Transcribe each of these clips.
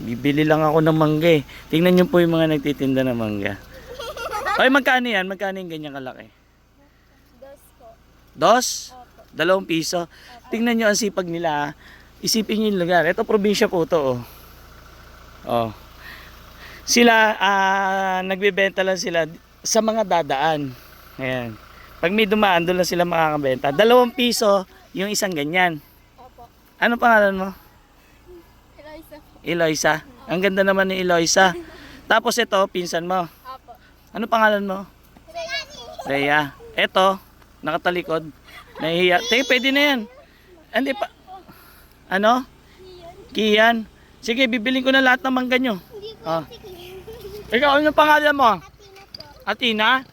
Bibili lang ako ng mangga eh. Tingnan niyo po yung mga nagtitinda ng mangga. Ay, magkano yan? Magkano yung ganyan kalaki? Dos po. Dos? Opo. Dalawang piso. Tingnan nyo ang sipag nila. ah. Isipin nyo yung lugar. Ito probinsya po to. Oh. oh. Sila, ah, nagbebenta lang sila sa mga dadaan. Ayan. Pag may dumaan, doon lang sila makakabenta. Dalawang piso, yung isang ganyan. Opo. Ano pangalan mo? Eloisa. Ang ganda naman ni Eloisa. Tapos ito, pinsan mo. Opo. Ano pangalan mo? Rhea. Eto, nakatalikod. Nahihiya. Teka, pwede na yan. Hindi pa. Ano? Kian. Sige, bibiling ko na lahat ng mangga nyo. Ah. Ikaw, ano pangalan mo? Atina?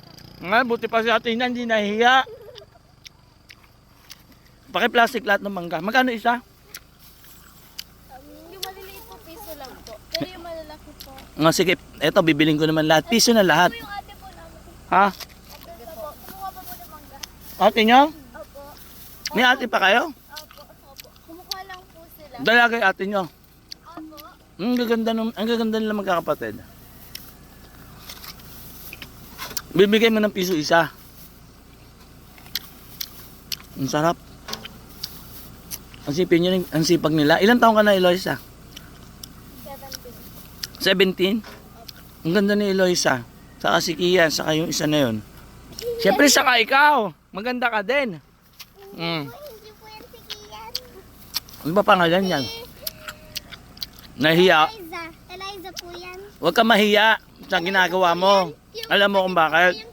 Nga, buti pa si Atina, hindi nahihiya. Paki-plastic lahat ng mangga. Magkano isa? Um, yung maliliit po, piso lang po. Pero yung malalaki po. Nga, sige, eto, bibiling ko naman lahat. Piso na lahat. Ito yung ate po namin. Ha? Ate po. Kumuha pa po ng mangga. Ate nyo? Opo. May ate pa kayo? Opo. Opo. Kumuha lang po sila. Dalagay ate nyo. Opo. Ang gaganda nung, ang gaganda nila magkakapatid. Bibigay mo ng piso isa. Ang sarap. Ang sipin nyo, ang sipag nila. Ilan taong ka na, Eloisa? Seventeen. 17? Ang ganda ni Eloisa. Saka si Kian, saka yung isa na yun. Siyempre, saka ikaw. Maganda ka din. Mm. Hindi po yan si Kian. Ano ba pangalan yan? Nahiya. Eliza. Eliza po yan. Huwag ka mahiya sa ginagawa mo. Alam mo kung bakit?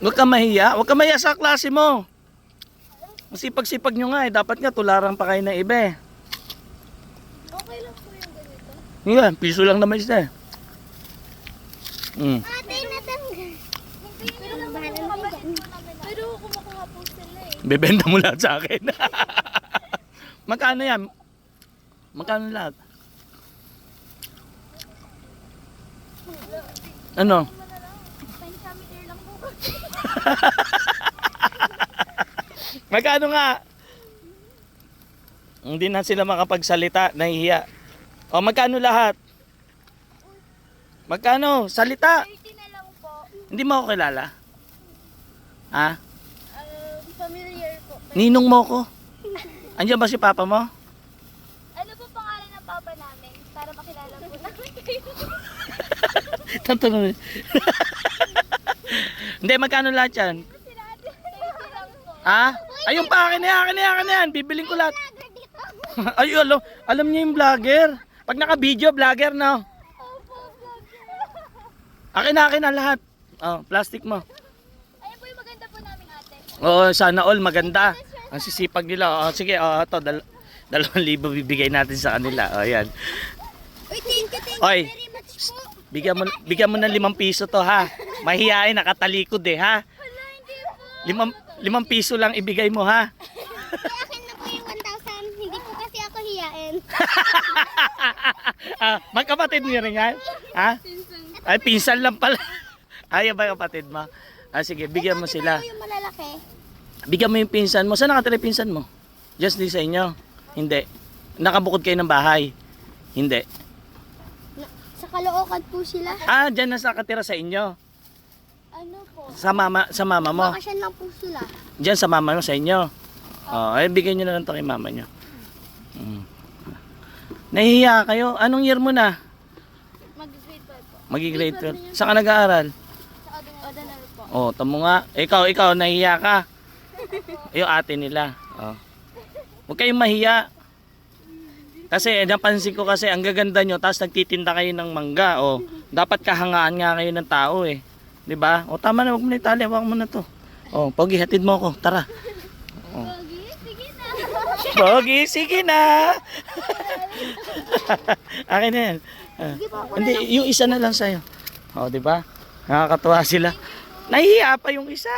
Huwag ka mahiya. Huwag ka mahiya sa klase mo. Masipag-sipag nyo nga eh. Dapat nga tularang pa kayo ng iba eh. Okay lang po yung Nga, piso lang naman isa eh. Mm. Ate, natanggal. Pero bahalan Pero kumukuha po sila eh. Bebenta mo lahat sa akin. Magkano yan? Magkano lahat? Ano? Magkano nga? Hindi na sila makapagsalita, nahihiya. O magkano lahat? Magkano? Salita. 30 na lang po. Hindi mo ako kilala. Ha? Um, familiar po. Ninong mo ko. Andiyan ba si papa mo? Ano po pangalan ng papa namin? Para makilala po namin kayo. Tatanungin. Hindi, magkano lahat yan? Sila ate. 30 lang po. Ha? Ayun pa, akin na yan, akin na yan, akin na yan. Bibiling ko lahat. Ay, alam, alam niya yung vlogger. Pag naka-video, vlogger opo. Akin na, akin na lahat. Oh, plastic mo. Ayun po yung maganda po namin ate. Oo, sana all maganda. Ang sisipag nila. Oh, sige, oh, ito, dal dalawang libo bibigay natin sa kanila. Oh, yan. Uy, thank you, thank Oy, very much po. bigyan mo, bigyan mo ng limang piso to, ha? Mahihain, nakatalikod eh, ha? Wala, hindi po. Limang, limang piso lang ibigay mo, ha? akin na po yung 1,000. Hindi po hiyain. ah, magkapatid niyo rin yan? Ha? Ay, pinsan lang pala. Ayaw ba kapatid mo? Ah, sige, bigyan mo sila. Ito yung malalaki. Bigyan mo yung pinsan mo. Saan nakatira yung pinsan mo? Just di sa inyo? Hindi. Nakabukod kayo ng bahay? Hindi. Sa Caloocan po sila. Ah, dyan na nakatira sa inyo. Ano po? Sa mama, sa mama mo. Bakasyan lang po sila. Diyan sa mama mo, sa inyo. Oh, ay bigyan niyo na lang to kay mama niyo. Mm. Nahihiya kayo. Anong year mo na? Mag-grade 12 po. Magi-grade 12. Saan ka nag-aaral? Sa Ordinary po. Oh, tamo nga. Ikaw, ikaw, nahihiya ka. Yung ate nila. Oh. Huwag kayong mahiya. Kasi napansin ko kasi ang gaganda nyo, tapos nagtitinda kayo ng mangga. Oh. Dapat kahangaan nga kayo ng tao eh. 'Di ba? O tama na, wag mo na itali, wag mo na to. Oh, pogi, hatid mo ako. Tara. Pogi, sige na. Akin na yan. Ah, hindi, yung isa na lang sa'yo. O, di ba? Nakakatuwa sila. Nahihiya pa yung isa.